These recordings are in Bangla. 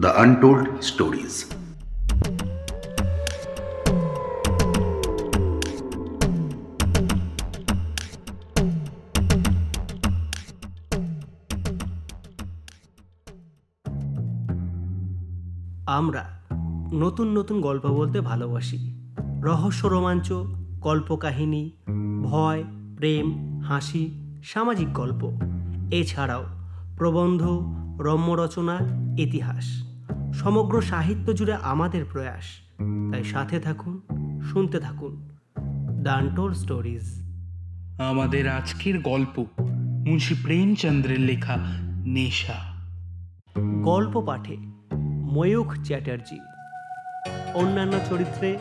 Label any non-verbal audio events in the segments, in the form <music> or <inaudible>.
দ্য আনটোল্ড স্টোরিজ আমরা নতুন নতুন গল্প বলতে ভালোবাসি। রহস্য, রোমাঞ্চ, কল্পকাহিনী, ভয়, প্রেম, হাসি, সামাজিক গল্প। এছাড়াও প্রবন্ধ রম্য রচনা ইতিহাস। সমগ্র সাহিত্য জুড়ে আমাদের প্রয়াস। তাই সাথে থাকুন শুনতে থাকুন। ডান্টোর স্টোরিজ। আমাদের আজকের গল্প মুন্সী প্রেমচন্দ্রের লেখা নেশা। গল্প পাঠে ময়ূখ চ্যাটার্জি। অন্যান্য চরিত্রে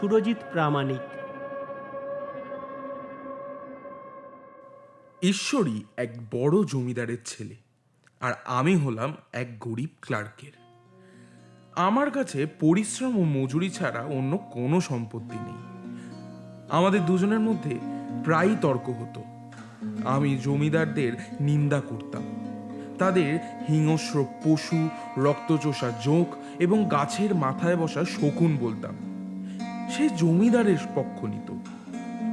সুরজিৎ প্রামাণিক। ঈশ্বরী এক বড় জমিদারের ছেলে। আর আমি হলাম এক গরিব ক্লার্কের। আমার কাছে পরিশ্রম ও মজুরি ছাড়া অন্য কোনো সম্পত্তি নেই। আমাদের দুজনের মধ্যে প্রায়ই তর্ক হতো। আমি জমিদারদের নিন্দা করতাম। তাদের হিংস্র পশু, রক্তচোষা জোঁক এবং গাছের মাথায় বসা শকুন বলতাম। সে জমিদারের পক্ষ নিত।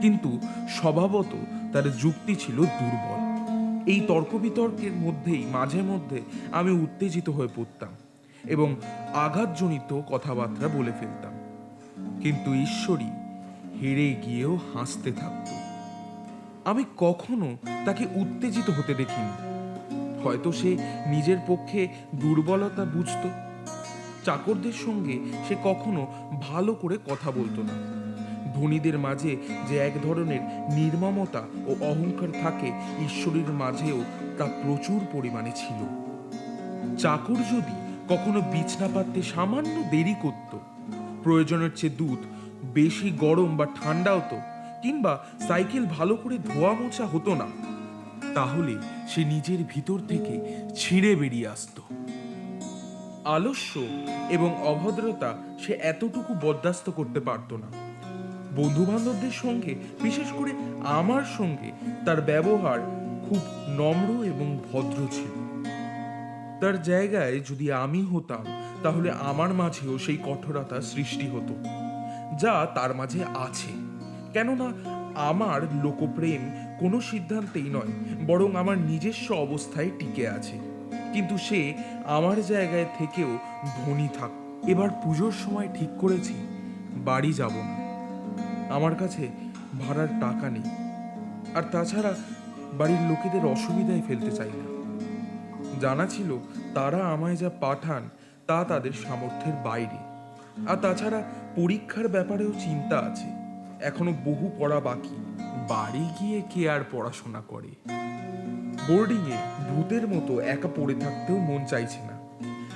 কিন্তু স্বভাবত তার যুক্তি ছিল দুর্বল। এই তর্ক বিতর্কের মধ্যেই, মাঝে মধ্যে আমি উত্তেজিত হয়ে পড়তাম এবং আঘাতজনিত কথাবার্তা বলে ফেলতাম। কিন্তু ঈশ্বরী হেরে গিয়েও হাসতে থাকত। আমি কখনো তাকে উত্তেজিত হতে দেখিনি। হয়তো সে নিজের পক্ষে দুর্বলতা বুঝতো। চাকরদের সঙ্গে সে কখনো ভালো করে কথা বলতো না। ধনীদের মাঝে যে এক ধরনের নির্মমতা ও অহংকার থাকে, ঈশ্বরের মাঝেও তা প্রচুর পরিমাণে ছিল। চাকর যদি কখনো বিছনা পাততে সামান্য দেরি করত, প্রয়োজনের চেয়ে দুধ বেশি গরম বা ঠান্ডা হতো কিংবা সাইকেল ভালো করে ধোয়া মোছা হতো না, তাহলে সে নিজের ভিতর থেকে ছিঁড়ে বেরিয়ে আসতো। আলস্য এবং অভদ্রতা সে এতটুকু বরদাস্ত করতে পারতো না। বন্ধু বান্ধবদের সঙ্গে, বিশেষ করে আমার সঙ্গে, তার ব্যবহার খুব নম্র এবং ভদ্র ছিল। তার জায়গায় যদি আমি হতাম, তাহলে আমার মাঝেও সেই কঠোরতা সৃষ্টি হতো, যা তার মাঝে আছে। কেননা আমার লোকপ্রেম কোনো সিদ্ধান্তেই নয়, বরং আমার নিজস্ব অবস্থায় টিকে আছে। কিন্তু সে আমার জায়গায় থেকেও ধনী থাক। এবার পুজোর সময় ঠিক করেছি, বাড়ি যাব না। আমার কাছে ভাড়ার টাকা নেই। আর তাছাড়া বাড়ির লোকেদের অসুবিধায় ফেলতে চাই না। জানা ছিল তারা আমায় যা পাঠান তা তাদের সামর্থ্যের বাইরে। আর তাছাড়া পরীক্ষার ব্যাপারেও চিন্তা আছে। এখনও বহু পড়া বাকি। বাড়ি গিয়ে কে আর পড়াশোনা করে? বোর্ডিংয়ে ভূতের মতো একা পড়ে থাকতেও মন চাইছে না।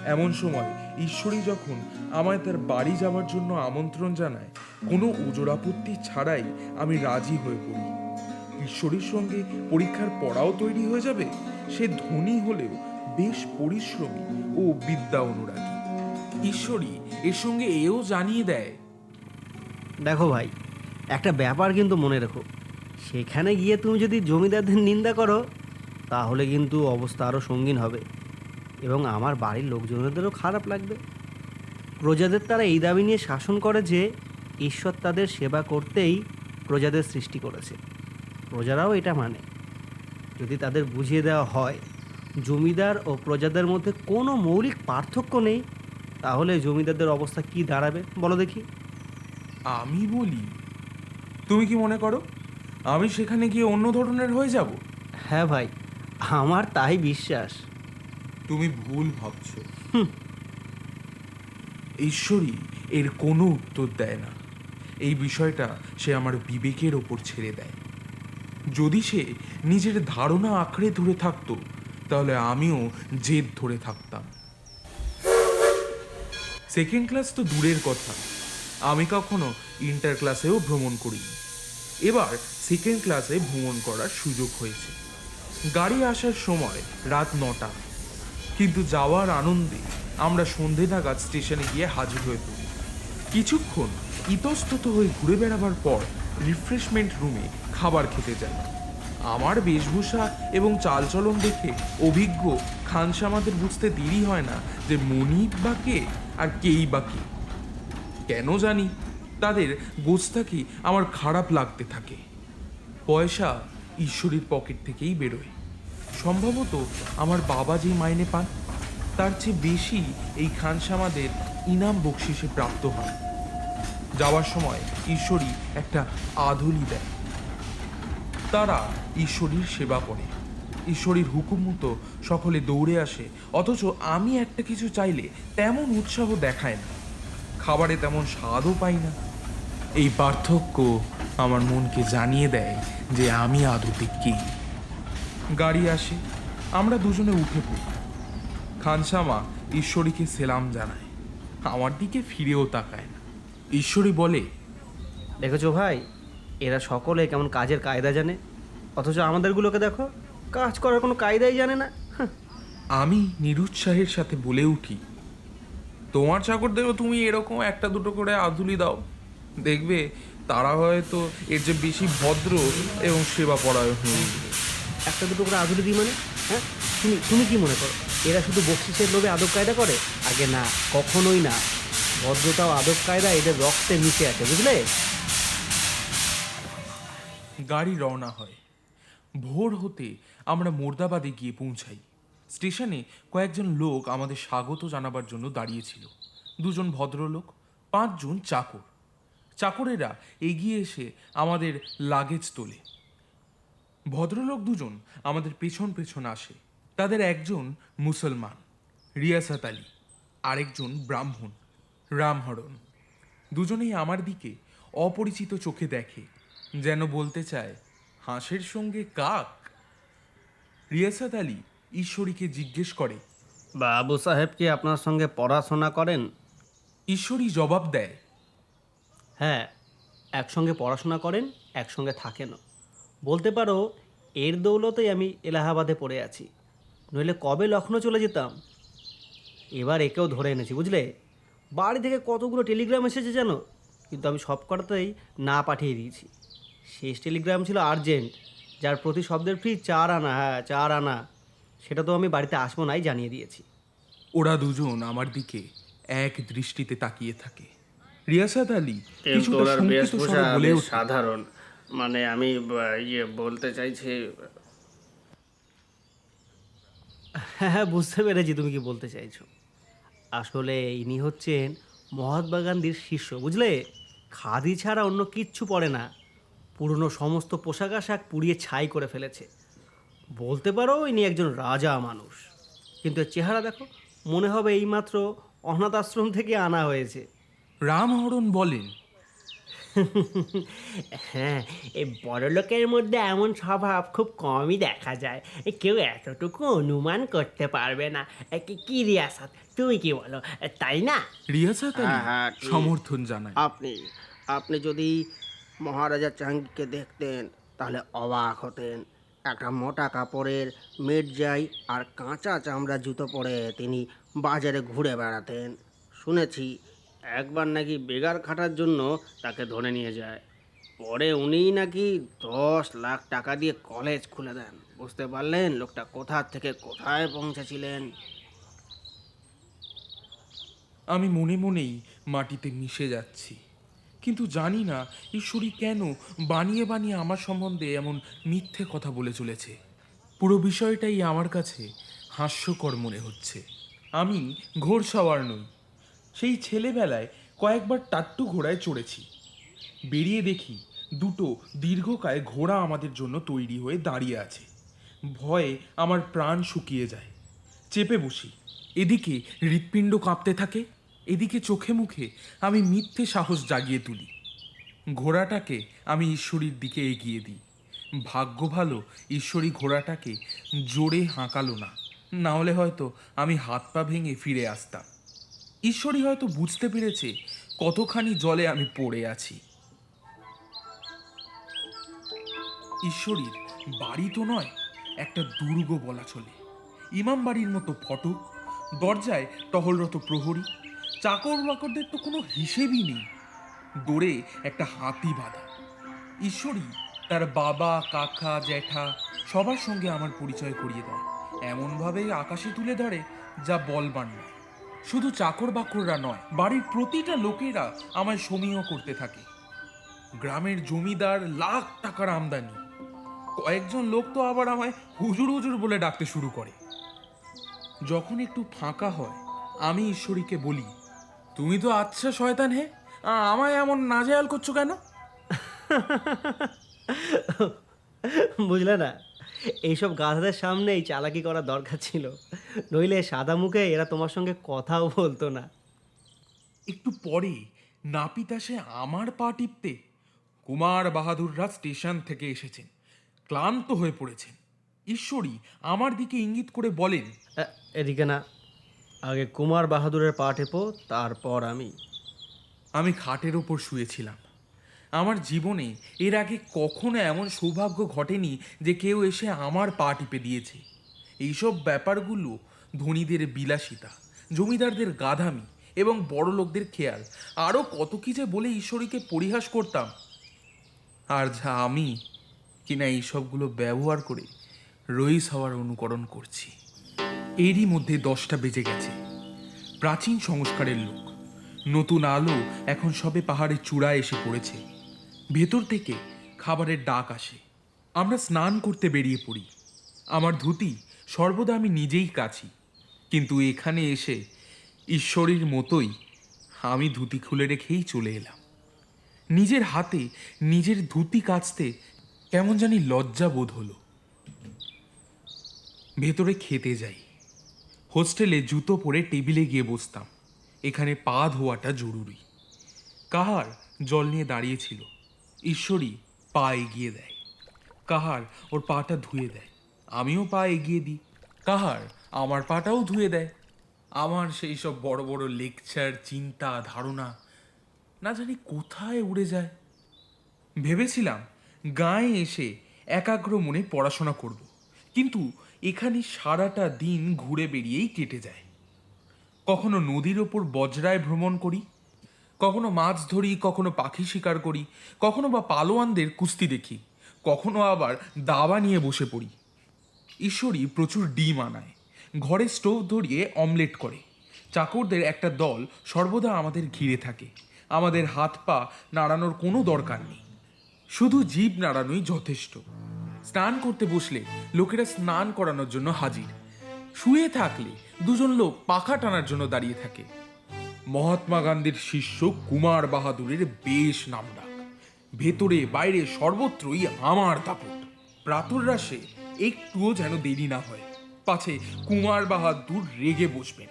এমন সময় ঈশ্বরী যখন আমায় তার বাড়ি যাওয়ার জন্য আমন্ত্রণ জানায়, কোনো ওজোর আপত্তি ছাড়াই আমি রাজি হয়ে পড়ি। ঈশ্বরীর সঙ্গে পরীক্ষার পড়াও তৈরি হয়ে যাবে? সে ধনী হলেও বেশ পরিশ্রমী ও বিদ্যা অনুরাগী। ঈশ্বরী এর সঙ্গে এও জানিয়ে দেয়, দেখো ভাই, একটা ব্যাপার কিন্তু মনে রেখো। সেখানে গিয়ে তুমি যদি জমিদারদের নিন্দা করো, তাহলে কিন্তু অবস্থা আরও সঙ্গীন হবে। এবং আমার বাড়ির লোকজনদেরও খারাপ লাগবে। প্রজাদের তারা এই দাবি নিয়ে শাসন করে যে ঈশ্বর তাদের সেবা করতেই প্রজাদের সৃষ্টি করেছে। প্রজারাও এটা মানে। যদি তাদের বুঝিয়ে দেওয়া হয় জমিদার ও প্রজাদের মধ্যে কোনো মৌলিক পার্থক্য নেই তাহলে জমিদারদের অবস্থা কি দাঁড়াবে? বলো দেখি। আমি বলি তুমি কি মনে করো? আমি সেখানে গিয়ে অন্য ধরনের হয়ে যাব? হ্যাঁ ভাই আমার তাই বিশ্বাস। তুমি ভুল ভাবছ। ঈশ্বরী এর কোনো উত্তর দেয় না। এই বিষয়টা সে আমার বিবেকের ওপর ছেড়ে দেয়। যদি সে নিজের ধারণা আঁকড়ে ধরে থাকতো তাহলে আমিও জেদ ধরে থাকতাম। সেকেন্ড ক্লাস তো দূরের কথা। আমি কখনো ইন্টার ক্লাসেও ভ্রমণ করিনি। এবার সেকেন্ড ক্লাসে ভ্রমণ করার সুযোগ হয়েছে। গাড়ি আসার সময় রাত নটা। কিন্তু যাওয়ার আনন্দে আমরা সন্ধে নাগাদ স্টেশনে গিয়ে হাজির হয়ে পড়ি। কিছুক্ষণ ইতস্তত হয়ে ঘুরে বেড়াবার পর রিফ্রেশমেন্ট রুমে খাবার খেতে যাই। আমার বেশভূষা এবং চালচলন দেখে অভিজ্ঞ খানসা আমাদের বুঝতে দেরি হয় না যে মনিব বা কে আর কেই বা কে। কেন জানি তাদের গোস্তাকি আমার খারাপ লাগতে থাকে। পয়সা ঈশ্বরীর পকেট থেকেই বেরোয়। সম্ভবত আমার বাবা যে মাইনে পান, তার চেয়ে বেশি এই খানসামাদের ইনাম বকশিসে প্রাপ্ত হয়। যাওয়ার সময় ঈশ্বরী একটা আধুলি দেয় তারা ঈশ্বরীর সেবা করে। ঈশ্বরীর হুকুম মতো সকলে দৌড়ে আসে, অথচ আমি একটা কিছু চাইলে তেমন উৎসাহ দেখায় না। খাবারে তেমন স্বাদও পাই না। এই পার্থক্য আমার মনকে জানিয়ে দেয় যে আমি আদতে কে। গাড়ি আসে আমরা দুজনে উঠে পড়ি। খানসামা ঈশ্বরীকে সেলাম জানায়। আমার দিকে ফিরেও তাকায় না। ঈশ্বরী বলে দেখেছ ভাই এরা সকলে কেমন কাজের কায়দা জানে? অথচ আমাদেরগুলোকে দেখো কাজ করার কোনো কায়দাই জানে না। আমি নিরুৎসাহের সাথে বলে উঠি তোমার চাকরদেরও তুমি এরকম একটা দুটো করে আধুলি দাও। দেখবে তারা হয়তো এর যে বেশি ভদ্র এবং সেবা পরায়ণ হয়ে উঠবে। একটা দুটো করে আদুলি দিই মানে হ্যাঁ? তুমি তুমি কি মনে করো? এরা শুধু বকশিসের লোভে আদব কায়দা করে? আগে না, কখনোই না। ভদ্রতা ও আদব কায়দা, এদের রক্তে মিশে আছে, বুঝলে? গাড়ি রওনা হয়। ভোর হতে আমরা মোর্দাবাদে গিয়ে পৌঁছাই। স্টেশনে কয়েকজন লোক আমাদের স্বাগত জানাবার জন্য দাঁড়িয়েছিল। দুজন ভদ্রলোক, পাঁচজন চাকর। চাকরেরা এগিয়ে এসে আমাদের লাগেজ তোলে। ভদ্রলোক দুজন আমাদের পেছন পেছন আসে। তাদের একজন মুসলমান রিয়াসাত আলী আরেকজন ব্রাহ্মণ রামহরণ। দুজনেই আমার দিকে অপরিচিত চোখে দেখে যেন বলতে চায় হাঁসের সঙ্গে কাক? রিয়াসাত আলী ঈশ্বরীকে জিজ্ঞেস করে বাবু সাহেব কি আপনার সঙ্গে পড়াশোনা করেন? ঈশ্বরী জবাব দেয় হ্যাঁ একসঙ্গে পড়াশোনা করেন একসঙ্গে থাকেনও। বলতে পারো এর দৌলতেই আমি এলাহাবাদে পড়ে আছি। নইলে কবে লখনৌ চলে যেতাম? এবার একেও ধরে এনেছি বুঝলে? বাড়ি থেকে কতগুলো টেলিগ্রাম এসেছে জানো? কিন্তু আমি সব কটাতেই না পাঠিয়ে দিয়েছি। শেষ টেলিগ্রাম ছিল আর্জেন্ট যার প্রতি শব্দের ফি চার আনা হ্যাঁ চার আনা। সেটা তো আমি বাড়িতে আসব নাই জানিয়ে দিয়েছি। ওরা দুজন আমার দিকে এক দৃষ্টিতে তাকিয়ে থাকে। রিয়াসাত আলী কিছুটা শঙ্কিত স্বরে বলে সাধারণ। মানে আমি ইয়ে বলতে চাইছি হ্যাঁ হ্যাঁ বুঝতে পেরেছি তুমি কি বলতে চাইছো। আসলে ইনি হচ্ছেন মহাত্মা গান্ধীর শিষ্য বুঝলে? খাদি ছাড়া অন্য কিচ্ছু পড়ে না। পুরনো সমস্ত পোশাক আশাক পুড়িয়ে ছাই করে ফেলেছে। বলতে পারো ইনি একজন রাজা মানুষ কিন্তু চেহারা দেখো মনে হবে এইমাত্র অনাথ আশ্রম থেকে আনা হয়েছে। রামহরণ বলেন হ্যাঁ এই বড়লোকের মধ্যে এমন স্বভাব খুব কমই দেখা যায়। এ কেউ এতটুকু অনুমান করতে পারবে না। এ কি- কি রিয়াসাত? তুমি কি বলো? তাই না? রিয়াসাত হ্যাঁ, হ্যাঁ, ঠিক। সমর্থন জানায় আপনি আপনি যদি মহারাজা চাঙ্গিকে দেখতেন তাহলে অবাক হতেন। একটা মোটা কাপড়ের মির্জাই আর কাঁচা চামড়া জুতো পরে তিনি বাজারে ঘুরে বেড়াতেন। শুনেছি একবার নাকি বেগার খাটার জন্য তাকে ধরে নিয়ে যায়। পরে উনিই নাকি দশ লাখ টাকা দিয়ে কলেজ খুলে দেন। বুঝতে পারলেন লোকটা কোথা থেকে কোথায় পৌঁছেছিলেন। আমি মনে মনেই মাটিতে মিশে যাচ্ছি। কিন্তু জানি না ঈশ্বরী কেন বানিয়ে বানিয়ে আমার সম্বন্ধে এমন মিথ্যে কথা বলে চলেছে। পুরো বিষয়টাই আমার কাছে হাস্যকর মনে হচ্ছে। আমি ঘোড়সাওয়ার নই। সেই ছেলেবেলায় কয়েকবার টাট্টু ঘোড়ায় চড়েছি। বেরিয়ে দেখি দুটো দীর্ঘকায় ঘোড়া আমাদের জন্য তৈরি হয়ে দাঁড়িয়ে আছে। ভয়ে আমার প্রাণ শুকিয়ে যায়। চেপে বসি। এদিকে হৃৎপিণ্ড কাঁপতে থাকে, এদিকে চোখে মুখে আমি মিথ্যে সাহস জাগিয়ে তুলি। ঘোড়াটাকে আমি ঈশ্বরীর দিকে এগিয়ে দিই। ভাগ্য ভালো, ঈশ্বরী ঘোড়াটাকে জোরে হাঁকালো না। না হলে হয়তো আমি হাত পা ভেঙে ফিরে আসতাম। ঈশ্বরী হয়তো বুঝতে পেরেছে কতখানি জলে আমি পড়ে আছি। ঈশ্বরীর বাড়ি তো নয়, একটা দুর্গ বলা চলে। ইমাম বাড়ির মতো ফটক দরজায় টহলরত প্রহরী, চাকর বাকরদের তো কোনো হিসেবই নেই। দৌড়ে একটা হাতি বাঁধা। ঈশ্বরী তার বাবা, কাকা, জ্যাঠা সবার সঙ্গে আমার পরিচয় করিয়ে দেয়। এমনভাবে আকাশে তুলে ধরে, যা বলবার নয়। শুধু চাকর বাকররা নয়, বাড়ির প্রতিটা লোকেরা আমায় সমীহ করতে থাকে। গ্রামের জমিদার লাখ টাকার আমদানি। কয়েকজন লোক তো আবার আমায় হুজুর হুজুর বলে ডাকতে শুরু করে। যখন একটু ফাঁকা হয়, আমি ঈশ্বরীকে বলি, তুমি তো আচ্ছা শয়তান হে আমায় এমন নাজেয়াল করছ কেন? <laughs> বুঝলে না এইসব গাধাদের সামনেই চালাকি করা দরকার ছিল। নইলে সাদা মুখে এরা তোমার সঙ্গে কথাও বলতো না। একটু পরে নাপিত আসে আমার পা টিপতে। কুমার বাহাদুররা স্টেশন থেকে এসেছেন। ক্লান্ত হয়ে পড়েছেন। ঈশ্বরী আমার দিকে ইঙ্গিত করে বলেন এদিকে না। আগে কুমার বাহাদুরের পা টেপো তারপর আমি। আমি খাটের ওপর শুয়েছিলাম। আমার জীবনে এর আগে কখনো এমন সৌভাগ্য ঘটেনি যে কেউ এসে আমার পা টিপে দিয়েছে। এইসব ব্যাপারগুলো ধনীদের বিলাসিতা, জমিদারদের গাধামি এবং বড় লোকদের খেয়াল। আরও কত কী যে বলে ঈশ্বরীকে পরিহাস করতাম। আর যা আমি কিনা এইসবগুলো ব্যবহার করে রইস হওয়ার অনুকরণ করছি। এরই মধ্যে দশটা বেজে গেছে। প্রাচীন সংস্কারের লোক। নতুন আলো এখন সবে পাহাড়ের চূড়ায় এসে পড়েছে। ভেতর থেকে খাবারের ডাক আসে। আমরা স্নান করতে বেরিয়ে পড়ি। আমার ধুতি সর্বদা আমি নিজেই কাছি কিন্তু এখানে এসে ঈশ্বরীর মতোই আমি ধুতি খুলে রেখেই চলে এলাম। নিজের হাতে নিজের ধুতি কাচতে কেমন জানি লজ্জা বোধ হলো। ভেতরে খেতে যাই। হোস্টেলে জুতো পরে টেবিলে গিয়ে বসতাম। এখানে পা ধোয়াটা জরুরি। কাহার জল নিয়ে দাঁড়িয়েছিল ঈশ্বরী পা এগিয়ে দেয়। কাহার ওর পাটা ধুয়ে দেয়, আমিও পা এগিয়ে দিই। কাহার আমার পাটাও ধুয়ে দেয়। আমার সেই সব বড় বড় লেকচার, চিন্তা, ধারণা না জানি কোথায় উড়ে যায়। ভেবেছিলাম গায়ে এসে একাগ্র মনে পড়াশোনা করব, কিন্তু এখানে সারাটা দিন ঘুরে বেরিয়েই কেটে যায়। কখনো নদীর ওপর বজরায় ভ্রমণ করি কখনো মাছ ধরি, কখনো পাখি শিকার করি, কখনো বা পালোয়ানদের কুস্তি দেখি, কখনো আবার দাবা নিয়ে বসে পড়ি। ঈশ্বরী প্রচুর ডিম আনায়, ঘরে স্টোভ ধরিয়ে অমলেট করে। চাকরদের একটা দল সর্বদা আমাদের ঘিরে থাকে, আমাদের হাত পা নাড়ানোর কোনো দরকার নেই। শুধু জীব নাড়ানোই যথেষ্ট। স্নান করতে বসলে লোকেরা স্নান করানোর জন্য হাজির। শুয়ে থাকলে দুজন লোক পাখা টানার জন্য দাঁড়িয়ে থাকে। মহাত্মা গান্ধীর শিষ্য কুমার বাহাদুরের বেশ নামডাক ভেতরে বাইরে সর্বত্রই আমার দাপট। প্রাতরাসে একটুও যেন দেরি না হয়। পাছে কুমার বাহাদুর রেগে বসবেন।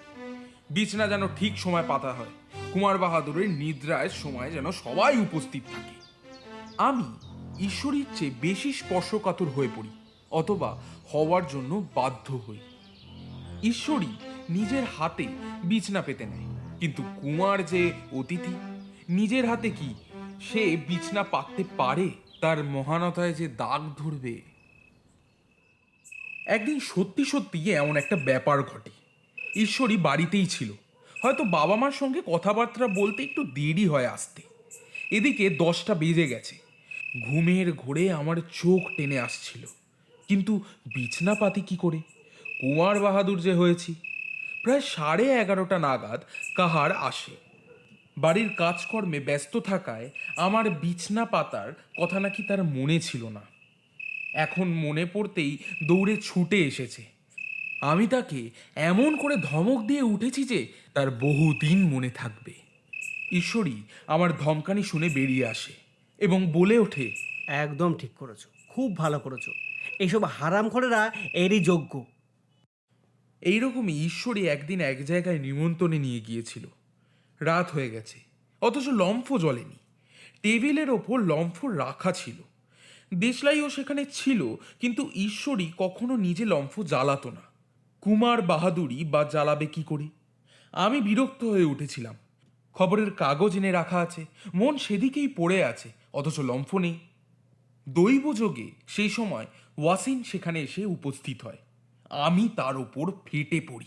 বিছনা যেন ঠিক সময় পাতা হয়। কুমার বাহাদুরের নিদ্রায় সময় যেন সবাই উপস্থিত থাকে। আমি ঈশ্বরীর চেয়ে বেশি স্পর্শকাতর হয়ে পড়ি, অথবা হওয়ার জন্য বাধ্য হই। ঈশ্বরী নিজের হাতে বিছনা পেতে নেয়। কিন্তু কুমার যে অতিথি, নিজের হাতে কি সে বিছনা পাততে পারে? তার মহানতায় যে দাগ ধরবে। একদিন সত্যি সত্যি এমন একটা ব্যাপার ঘটে। ঈশ্বরী বাড়িতেই ছিল। হয়তো বাবা মার সঙ্গে কথাবার্তা বলতে একটু দেরি হয় আসতে। এদিকে দশটা বেজে গেছে। ঘুমের ঘোরে আমার চোখ টেনে আসছিল। কিন্তু বিছনা পাতি কি করে? কুমার বাহাদুর যে হয়েছি প্রায় সাড়ে এগারোটা নাগাদ কাহার আসে। বাড়ির কাজকর্মে ব্যস্ত থাকায় আমার বিছনা পাতার কথা নাকি তার মনে ছিল না। এখন মনে পড়তেই দৌড়ে ছুটে এসেছে। আমি তাকে এমন করে ধমক দিয়ে উঠেছি যে তার বহুদিন মনে থাকবে। ঈশ্বরী আমার ধমকানি শুনে বেরিয়ে আসে এবং বলে ওঠে, একদম ঠিক করেছ, খুব ভালো করেছ। এইসব হারামখোরেরা এরই যোগ্য। এইরকমই ঈশ্বরী একদিন এক জায়গায় নিমন্ত্রণে নিয়ে গিয়েছিল। রাত হয়ে গেছে, অথচ লম্ফ জ্বলেনি। টেবিলের ওপর লম্ফ রাখা ছিল। দেশলাইও সেখানে ছিল, কিন্তু ঈশ্বরী কখনো নিজে লম্ফ জ্বালাতো না। কুমার বাহাদুরি বা জ্বালাবে কি করে? আমি বিরক্ত হয়ে উঠেছিলাম। খবরের কাগজ এনে রাখা আছে, মন সেদিকেই পড়ে আছে, অথচ লম্ফ নেই। দৈবযোগে সেই সময় ওয়াসিন সেখানে এসে উপস্থিত হয়। আমি তার ওপর ফেটে পড়ি।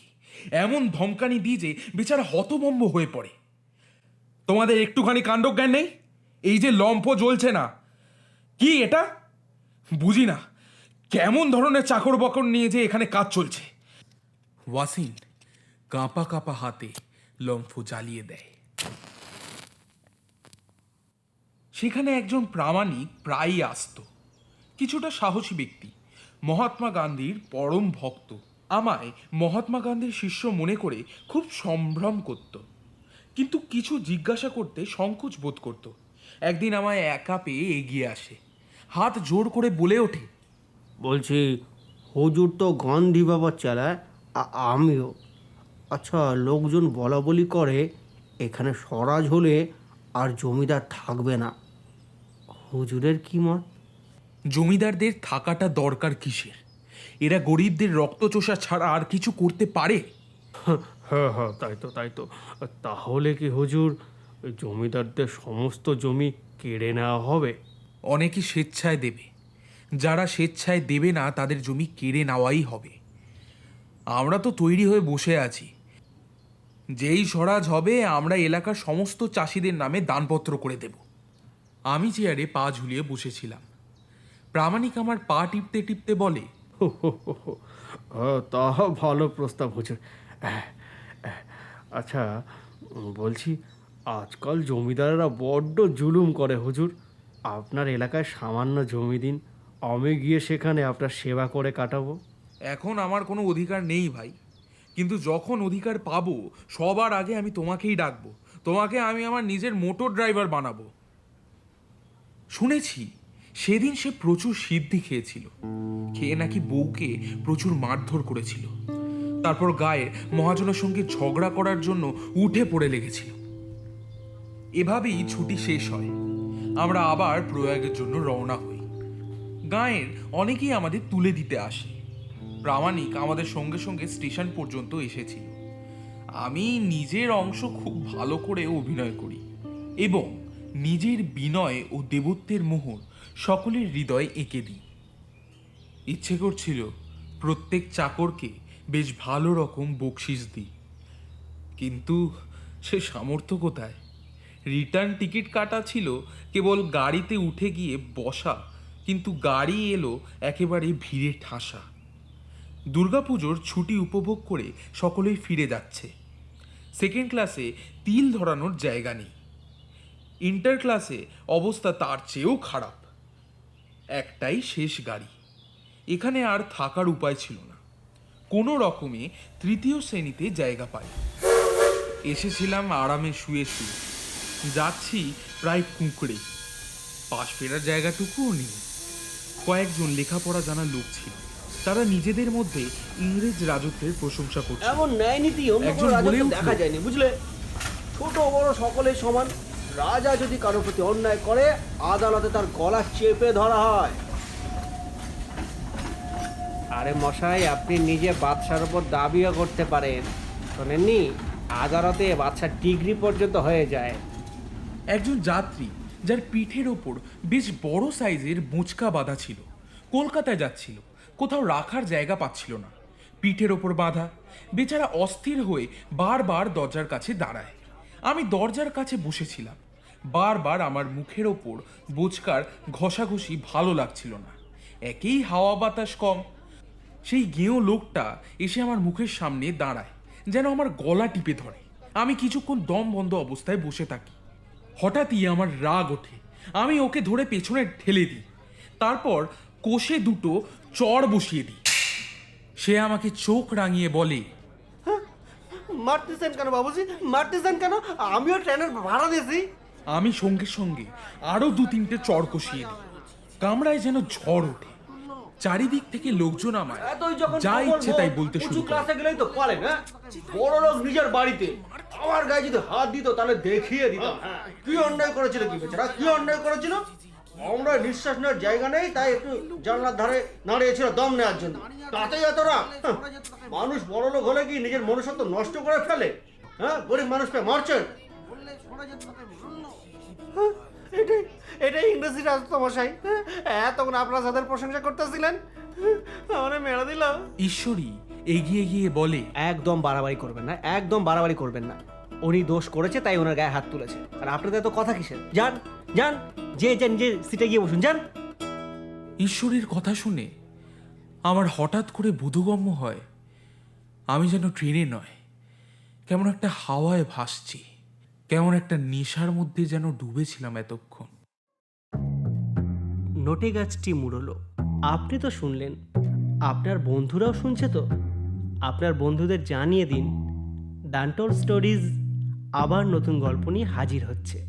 এমন ধমকানি দিই যে বেচারা হতভম্ব হয়ে পড়ে। তোমাদের একটুখানি কাণ্ডজ্ঞান নেই? এই যে লম্ফ জ্বলছে না। কি এটা? বুঝি না। কেমন ধরনের চাকর বকর নিয়ে যে এখানে কাজ চলছে। ওয়াসিন কাঁপা কাঁপা হাতে লম্ফ জ্বালিয়ে দেয়। সেখানে একজন প্রামাণিক প্রায়ই আসতো। কিছুটা সাহসী ব্যক্তি। মহাত্মা গান্ধীর পরম ভক্ত। আমায় মহাত্মা গান্ধীর শিষ্য মনে করে খুব সম্ভ্রম করত। কিন্তু কিছু জিজ্ঞাসা করতে সংকোচ বোধ করত। একদিন আমায় একা পেয়ে এগিয়ে আসে। হাত জোর করে বলে ওঠে, বলছি, হুজুর তো গান্ধী বাবা চালায় আমিও। আচ্ছা লোকজন বলা বলি করে, এখানে স্বরাজ হলে আর জমিদার থাকবে না। হুজুরের কি মত? জমিদারদের থাকাটা দরকার কিসের? এরা গরিবদের রক্ত রক্তচোষা ছাড়া আর কিছু করতে পারে? হ্যাঁ হ্যাঁ তাই তো তাই তো। তাহলে কি হুজুর জমিদারদের সমস্ত জমি কেড়ে নেওয়া হবে? অনেকে স্বেচ্ছায় দেবে। যারা স্বেচ্ছায় দেবে না তাদের জমি কেড়ে নেওয়াই হবে। আমরা তো তৈরি হয়ে বসে আছি। যেই স্বরাজ হবে আমরা এলাকার সমস্ত চাষিদের নামে দানপত্র করে দেব। আমি চেয়ারে পা ঝুলিয়ে বসেছিলাম। প্রামাণিক আমার পা টিপতে টিপতে বলে তা ভালো প্রস্তাব হুজুর আচ্ছা বলছি, আজকাল জমিদারেরা বড্ড জুলুম করে হুজুর। আপনার এলাকায় সামান্য জমি দিন, আমি গিয়ে সেখানে আপনার সেবা করে কাটাবো। এখন আমার কোনো অধিকার নেই ভাই, কিন্তু যখন অধিকার পাবো, সবার আগে আমি তোমাকেই ডাকবো। তোমাকে আমি আমার নিজের মোটর ড্রাইভার বানাবো। শুনেছি সেদিন সে প্রচুর সিদ্ধি খেয়েছিল। খেয়ে নাকি বউকে প্রচুর মারধর করেছিল। তারপর গায়ে মহাজনের সঙ্গে ঝগড়া করার জন্য উঠে পড়ে লেগেছিল। এভাবেই ছুটি শেষ হয়। আমরা আবার প্রয়াগের জন্য রওনা হই। গায়ের অনেকেই আমাদের তুলে দিতে আসে। প্রামাণিক আমাদের সঙ্গে সঙ্গে স্টেশন পর্যন্ত এসেছিল। আমি নিজের অংশ খুব ভালো করে অভিনয় করি এবং নিজের বিনয় ও দেবত্বের মোহর সকলের হৃদয় এঁকে দিই। ইচ্ছে করছিল প্রত্যেক চাকরকে বেশ ভালো রকম বকশিস দিই। কিন্তু সে সামর্থ্য কোথায়? রিটার্ন টিকিট কাটা ছিল কেবল গাড়িতে উঠে গিয়ে বসা, কিন্তু গাড়ি এলো একেবারে ভিড়ে ঠাসা। দুর্গাপুজোর ছুটি উপভোগ করে সকলেই ফিরে যাচ্ছে। সেকেন্ড ক্লাসে তিল ধরানোর জায়গা নেই। ইন্টার ক্লাসে অবস্থা তার চেয়েও খারাপ। একটাই শেষ গাড়ি। এখানে আর থাকার উপায় ছিল না। কোনো রকমে তৃতীয় শ্রেণীতে জায়গা পাই। এসেছিলাম আরামে শুয়ে শুয়ে। যাচ্ছি প্রায় কুঁকড়ে পাশ ফেরার জায়গাটুকুও নেই। কয়েকজন লেখাপড়া জানা লোক ছিল। তারা নিজেদের মধ্যে ইংরেজ রাজত্বের প্রশংসা করছে এমন ন্যায় নীতি অন্য একজন কোনো রাজত্বে দেখা যায়নি বুঝলে? ছোট বড় সকলের সমান। রাজা যদি কারও প্রতি অন্যায় করে, আদালতে তার গলা চেপে ধরা হয়। আরে মশাই, আপনি নিজে বাদশার উপর দাবিও করতে পারেন। শোনেননি? আদালতে বাদশার ডিগ্রি পর্যন্ত হয়ে যায়। একজন যাত্রী, যার পিঠের ওপর বেশ বড় সাইজের বোঁচকা বাঁধা ছিল, কলকাতায় যাচ্ছিল, কোথাও রাখার জায়গা পাচ্ছিল না। পিঠের ওপর বাঁধা, বেচারা অস্থির হয়ে বারবার দরজার কাছে দাঁড়ায়। আমি দরজার কাছে বসেছিলাম বারবার আমার মুখের ওপর বোচকার ঘষাঘষি ভালো লাগছিল না। একেই হাওয়া বাতাস কম। সেই গেঁয়ো লোকটা এসে আমার মুখের সামনে দাঁড়ায়, যেন আমার গলা টিপে ধরে। আমি কিছুক্ষণ দম বন্ধ অবস্থায় বসে থাকি। হঠাৎই আমার রাগ ওঠে। আমি ওকে ধরে পেছনে ঠেলে দিই। তারপর কোষে দুটো চড় বসিয়ে দিই। সে আমাকে চোখ রাঙিয়ে বলে মারতেছেন কেন বাবুজি? মারতেছেন কেন? আমিও ট্রেনের ভাড়া দিয়েছি। আমি সঙ্গে সঙ্গে আরও দু তিনটে চর কষিয়ে দিই কামড়ায় যেন ঝড় ওঠে। চারিদিক থেকে লোকজন আমার যা ইচ্ছে তাই বলতে শুরু ক্লাসে গেলেই তো পারেন হ্যাঁ? বড় লোক নিজের বাড়িতে। আমার গায়ে যদি হাত দিত তাহলে দেখিয়ে দিতাম হ্যাঁ, কি অন্যায় করেছিল কি বেচারা? কি অন্যায় করেছিল? আমরা নিঃশ্বাস নেওয়ার জায়গা নেই তাই একটু জানলার ধারে দাঁড়িয়েছিল দম নেওয়ার জন্য। তাতেই এতটা হ্যাঁ, মানুষ বড় লোক হলে কি নিজের মনুষ্যত্ব নষ্ট করে ফেলে? হ্যাঁ? গরিব মানুষকে মারছেন? এটাই এটাই ইংরেজি রাজত্ব মশাই হ্যাঁ তখন আপনারা যাদের প্রশংসা করতেছিলেন আমার মেরে দিল। ঈশ্বরী এগিয়ে গিয়ে বলে। একদম বাড়াবাড়ি করবেন না একদম বাড়াবাড়ি করবেন না। উনি দোষ করেছে তাই ওনার গায়ে হাত তুলেছে। আর আপনাদের তো কথা কিসের? যান যান যে যান যে সিটে গিয়ে বসুন যান। ঈশ্বরের কথা শুনে আমার হঠাৎ করে বোধগম্য হয় আমি যেন ট্রেনে নয় কেমন একটা হাওয়ায় ভাসছি। কেমন একটা নেশার মধ্যে যেন ডুবেছিলাম এতক্ষণ। নটে গাছটি মুড়লো। আপনি তো শুনলেন। আপনার বন্ধুরাও শুনছে তো। আপনার বন্ধুদের জানিয়ে দিন ডান্টল স্টোরিজ আবার নতুন গল্প নিয়ে হাজির হচ্ছে।